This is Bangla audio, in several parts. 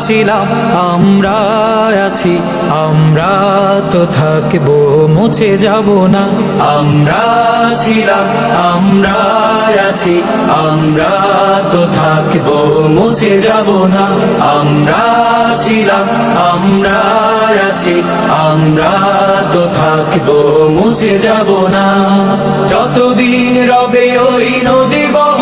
ছিলাম, আমরা আছি, আমরা তো থাকব, মুছে যাব না। আমরা ছিলাম, আমরা আছি, আমরা তো থাকব, মুছে যাব না। আমরা ছিলাম, আমরা আছি, আমরা তো থাকব, মুছে যাব না। যতদিন রবে ওই নদী বহমান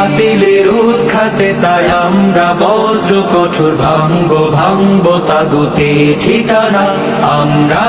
বাতিলের উৎখাতে তাই আমরা বজ্র কঠোর ভাঙ্গ ভাঙ্গ তাগুতে ঠিকানা আমরা